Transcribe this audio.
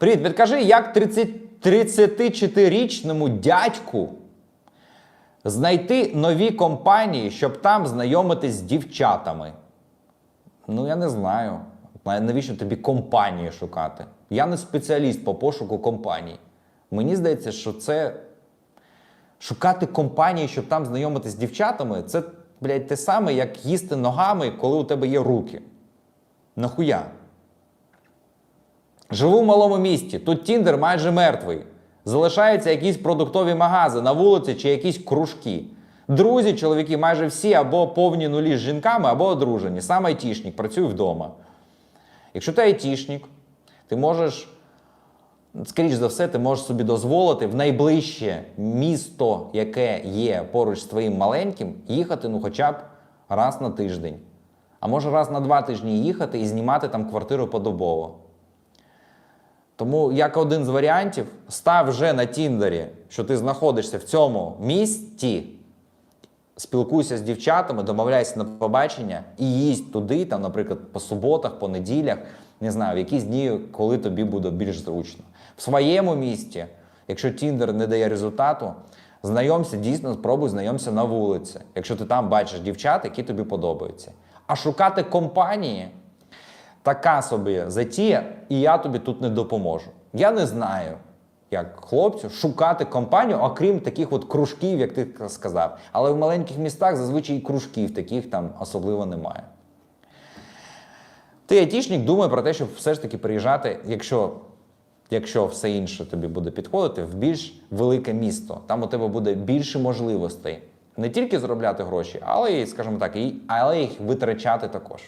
Привіт, підкажи, як 34-річному дядьку знайти нові компанії, щоб там знайомитись з дівчатами? Ну, я не знаю. Навіщо тобі компанії шукати? Я не спеціаліст по пошуку компаній. Мені здається, що це шукати компанії, щоб там знайомитись з дівчатами, це, блядь, те саме, як їсти ногами, коли у тебе є руки. Нахуя? Живу в малому місті, тут Тіндер майже мертвий. Залишаються якісь продуктові магази на вулиці чи якісь кружки. Друзі, чоловіки, майже всі або повні нулі з жінками, або одружені. Сам айтішник, працюю вдома. Якщо ти айтішник, ти можеш, скоріш за все, ти можеш собі дозволити в найближче місто, яке є поруч з твоїм маленьким, їхати ну хоча б раз на тиждень. А може раз на два тижні їхати і знімати там квартиру подобово. Тому як один з варіантів, став вже на Тіндері, що ти знаходишся в цьому місті, спілкуйся з дівчатами, домовляйся на побачення і їсть туди, там, наприклад, по суботах, по неділях, не знаю, в якісь дні, коли тобі буде більш зручно. В своєму місті, якщо Тіндер не дає результату, знайомся, дійсно спробуй знайомся на вулиці, якщо ти там бачиш дівчат, які тобі подобаються. А шукати компанії така собі затія, і я тобі тут не допоможу. Я не знаю, як хлопцю шукати компанію, окрім таких от кружків, як ти сказав. Але в маленьких містах зазвичай і кружків таких там особливо немає. Ти айтішник думає про те, щоб все ж таки приїжджати, якщо, якщо все інше тобі буде підходити, в більш велике місто. Там у тебе буде більше можливостей не тільки заробляти гроші, але й, скажімо так, і, але їх витрачати також.